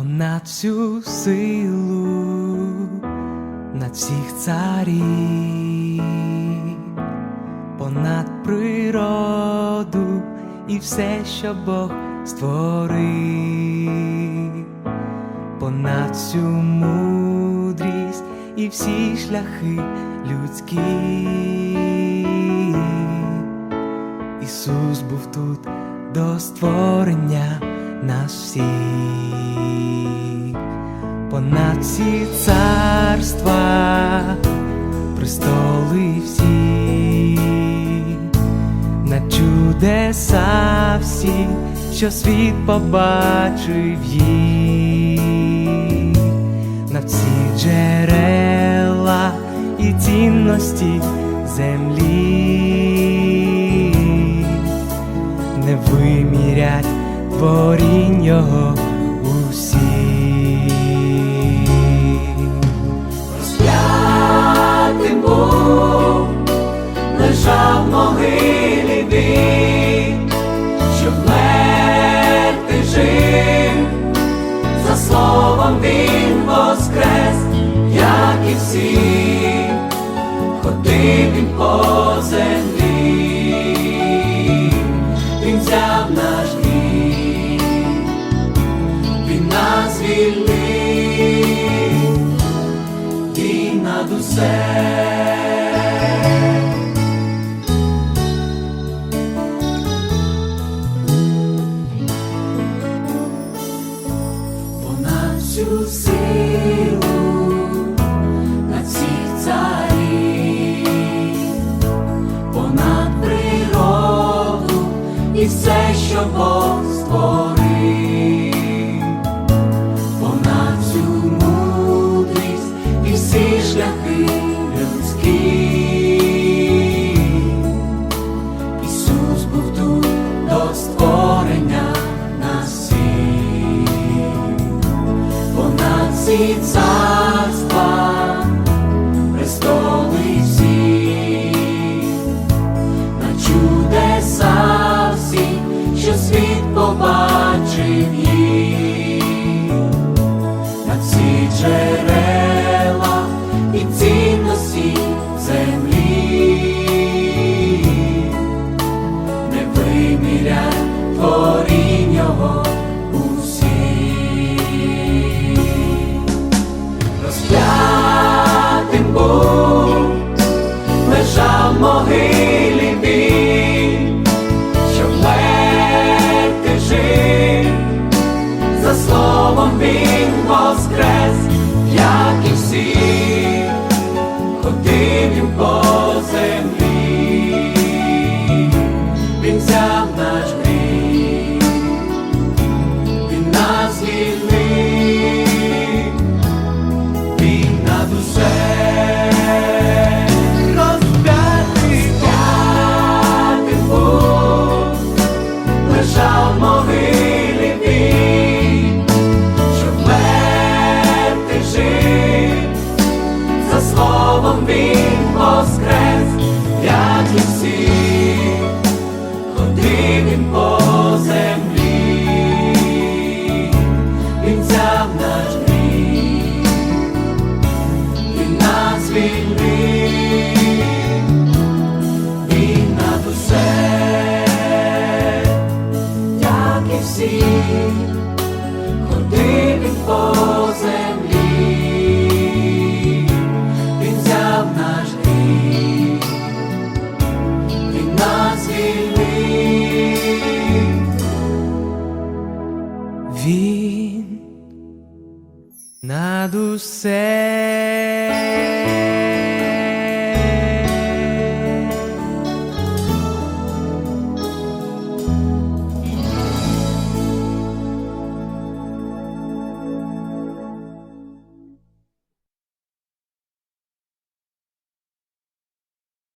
над всю силу, над всіх царів, понад природу і все, що Бог створив, понад всю мудрість і всі шляхи людські. Ісус був тут до створення нас всіх, понад всі царства, престоли всі, на чудеса всі, що світ побачив їх, на всі джерела і цінності землі. Не вимірять творінь його звільнив над усе. Понад всю силу, над всіх царів, понад природу і все, що Бог створив понад царства, престоли всі, на чудеса всі, що світ побачив на всі джерела словом він воскрес, як і всі, по землі, він взяв наш гріх, він нас звільнив, він над усе як і всі, Він над усе.